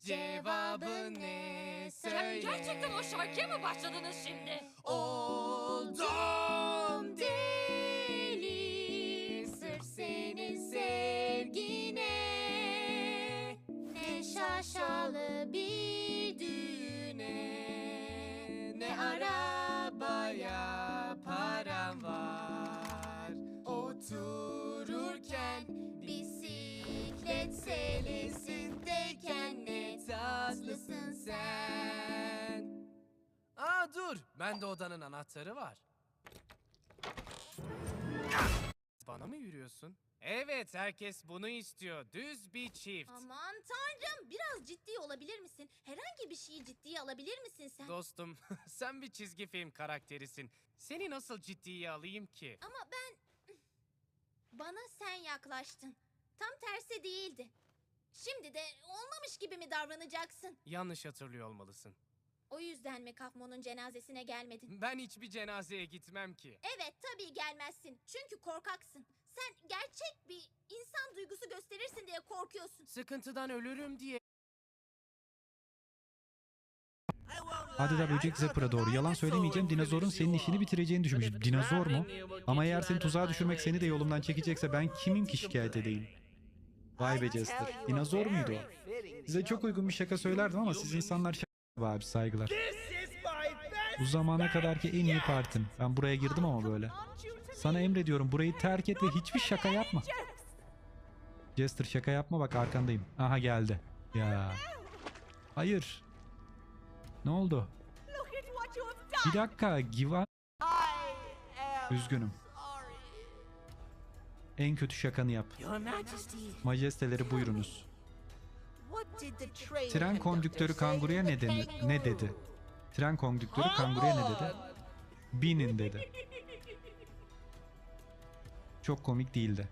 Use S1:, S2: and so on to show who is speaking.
S1: Cevabı ne? Söyle.
S2: Gerçekten o şarkıya mı başladınız şimdi?
S1: Oldum deli Sırf senin sevgine. Ne şaşalı bir
S3: dur. Bende odanın anahtarı var. Bana mı yürüyorsun? Evet, herkes bunu istiyor. Düz bir çift.
S4: Aman tanrım biraz ciddi olabilir misin? Herhangi bir şeyi ciddiye alabilir misin sen?
S3: Dostum, sen bir çizgi film karakterisin. Seni nasıl ciddiye alayım ki?
S4: Ama ben... Bana sen yaklaştın. Tam tersi değildi. Şimdi de olmamış gibi mi davranacaksın?
S3: Yanlış hatırlıyor olmalısın.
S4: O yüzden mi Kafmon'un cenazesine gelmedin?
S3: Ben hiçbir cenazeye gitmem ki.
S4: Evet tabii gelmezsin. Çünkü korkaksın. Sen gerçek bir insan duygusu gösterirsin diye korkuyorsun.
S3: Sıkıntıdan ölürüm diye.
S5: Adeta böcek Zapper'a doğru. Yalan söylemeyeceğim dinozorun senin işini bitireceğini düşünmüş. Dinozor mu? Ama eğer seni tuzağa düşürmek seni de yolumdan çekecekse ben kimim ki şikayet edeyim? Vay be Jester. Dinozor muydu o? Size çok uygun bir şaka söylerdim ama siz insanlar şaka abi saygılar. Bu zamana kadarki en iyi partim. Ben buraya girdim ama böyle. Sana emrediyorum burayı terk et ve hiçbir şaka yapma. Jester şaka yapma bak arkandayım. Aha geldi. Ya. Hayır. Ne oldu? Bir dakika Giva. Üzgünüm. En kötü şakanı yap. Majesteleri buyurunuz. Tren kondüktörü kanguruya ne, denir, ne dedi? Tren kondüktörü kanguruya ne dedi? Binin dedi. Çok komik değildi.